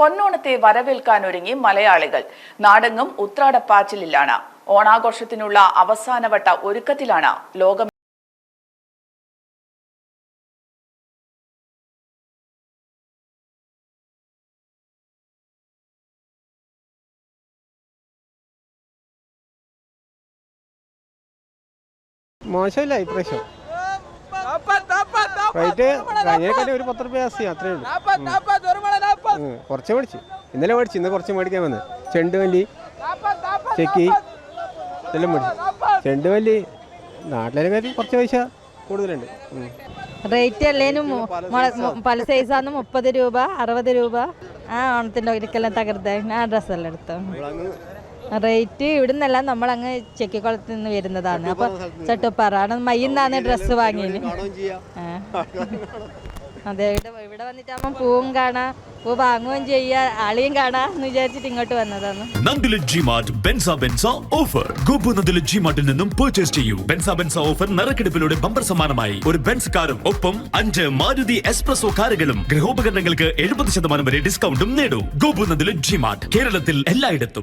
പൊന്നോണത്തെ വരവേൽക്കാൻ ഒരുങ്ങി മലയാളികൾ. നാടെങ്ങും ഉത്രാടപ്പാച്ചിലിലാണ്. ഓണാഘോഷത്തിനുള്ള അവസാനവട്ട ഒരുക്കത്തിലാണ് ലോകം മോശമില്ല ഇപ്രാവശ്യം റേറ്റ് കഴിഞ്ഞേക്കാട്ടി ഒരു പത്ത് രൂപ ജാസ്തി അത്രേ ഉള്ളൂ. കുറച്ച് മേടിച്ചു. ഇന്നലെ മേടിച്ചു ഇന്ന് കുറച്ച് മേടിക്കാൻ വന്ന്. ചെണ്ടുമല്ലി ചെക്കി ഇതെല്ലാം മേടിച്ചു. ചെണ്ടുമല്ലി നാട്ടിലെ കാര്യം കുറച്ച് പൈസ കൂടുതലുണ്ട്. റേറ്റ് അല്ലേനും പല സൈസാന്ന് മുപ്പത് രൂപ അറുപത് രൂപ. ആ ഓണത്തിന്റെ ഒരിക്കലും തകർത്ത്. ആ ഡ്രസ്സെല്ലാം എടുത്തു. റേറ്റ് ഇവിടെ നിന്നല്ല നമ്മളങ്ങ് ചെക്കിക്കുളത്ത് നിന്ന് വരുന്നതാണ്. അപ്പൊ ചട്ടുപ്പാറ. മയ്യുന്നാണ് ഡ്രസ്സ് വാങ്ങിയത്. ആ. അതെ ഇവിടെ വന്നിട്ടാകുമ്പോൾ പൂവും കാണാം പൂ വാങ്ങുകയും ചെയ്യാ ആളെയും കാണാം എന്ന് വിചാരിച്ചിട്ട് ഇങ്ങോട്ട് വന്നതാണ്. നന്ദില ജിമാർട്ട് ബെൻസ ബെൻസ ഓഫർ ഗോപു നന്ദില ജിമാർട്ടിൽ നിന്നും പർച്ചേസ് ചെയ്യൂ. ബെൻസ ബെൻസ ഓഫർ നറുക്കെടുപ്പിലൂടെ ബമ്പർ സമ്മാനമായി. ഒരു ബെൻസ് കാറും ഒപ്പം അഞ്ച് മാരുതി എക്സ്പ്രസോ കാറുകളും ഗൃഹോപകരണങ്ങൾക്ക് എഴുപത് ശതമാനം വരെ ഡിസ്കൗണ്ടും നേടൂ. ഗോപു നന്ദില ജിമാർട്ട് കേരളത്തിൽ എല്ലായിടത്തും.